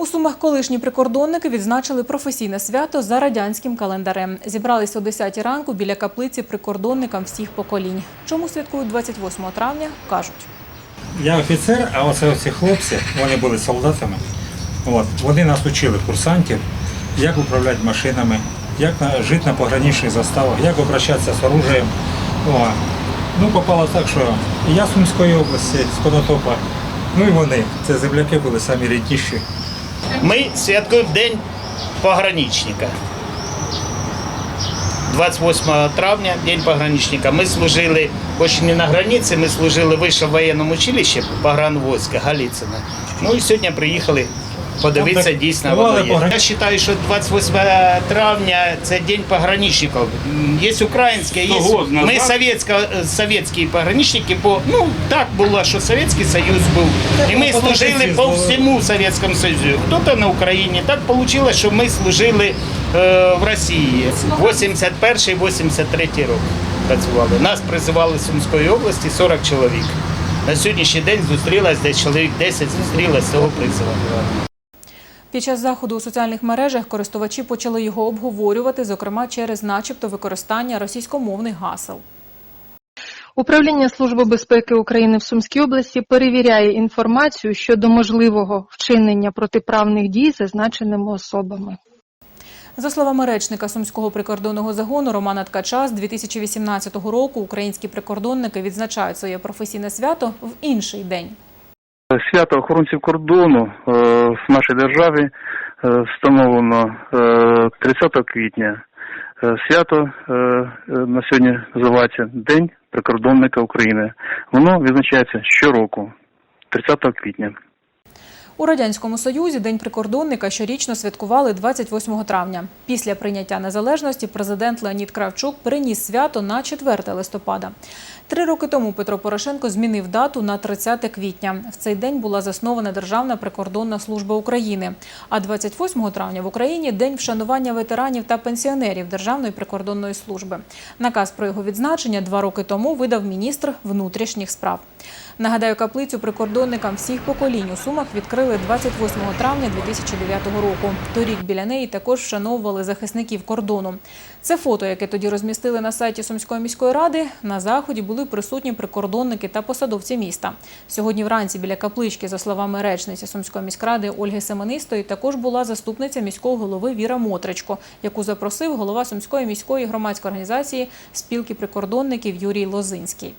У Сумах колишні прикордонники відзначили професійне свято за радянським календарем. Зібрались о 10 ранку біля каплиці прикордонникам всіх поколінь. Чому святкують 28 травня, кажуть. Я офіцер, а оце ці хлопці, вони були солдатами. От, вони нас учили, курсантів, як управляти машинами, як жити на пограничних заставах, як обращатися з оружием. О, ну, попало так, що і я Сумської області, з Конотопа, ну і вони. Це земляки були самі рідніші. Ми святкуємо День пограничника. 28 травня, День пограничника. Ми служили, хоч не на границі, ми служили в воєнному училищі погранвойська Галіцина. Ну і сьогодні приїхали подивитися дійсно воно є. Я вважаю, що 28 травня це День пограничників. Є українське, є ми совєтська, совєтські пограничники, бо ну так було, що Совєтський Союз був. І ми служили по всьому Советскому Союзу. Кто-то на Україні. Так вийшло, що ми служили е, в Росії. 81-83 роки працювали. Нас призивали з Сумської області 40 чоловік. На сьогоднішній день зустрілось десь чоловік 10 зустрілось з цього призову. Під час заходу у соціальних мережах користувачі почали його обговорювати, зокрема через начебто використання російськомовних гасел. Управління Служби безпеки України в Сумській області перевіряє інформацію щодо можливого вчинення протиправних дій зазначеними особами. За словами речника Сумського прикордонного загону Романа Ткача, з 2018 року українські прикордонники відзначають своє професійне свято в інший день. Свято охоронців кордону е, в нашій державі е, встановлено е, 30 квітня. Е, Свято е, е, на сьогодні називається День прикордонника України. Воно відзначається щороку, 30 квітня. У радянському союзі День прикордонника щорічно святкували 28 травня. Після прийняття незалежності президент Леонід Кравчук переніс свято на 4 листопада. Три роки тому Петро Порошенко змінив дату на 30 квітня. В цей день була заснована Державна прикордонна служба України. А 28 травня в Україні день вшанування ветеранів та пенсіонерів Державної прикордонної служби. Наказ про його відзначення два роки тому видав міністр внутрішніх справ. Нагадаю, каплицю прикордонникам всіх поколінь у Сумах відкрили 28 травня 2009 року. Торік біля неї також вшановували захисників кордону. Це фото, яке тоді розмістили на сайті Сумської міської ради. На заході були присутні прикордонники та посадовці міста. Сьогодні вранці біля каплички, за словами речниці Сумської міськради Ольги Семенистої, також була заступниця міського голови Віра Мотричко, яку запросив голова Сумської міської громадської організації спілки прикордонників Юрій Лозинський.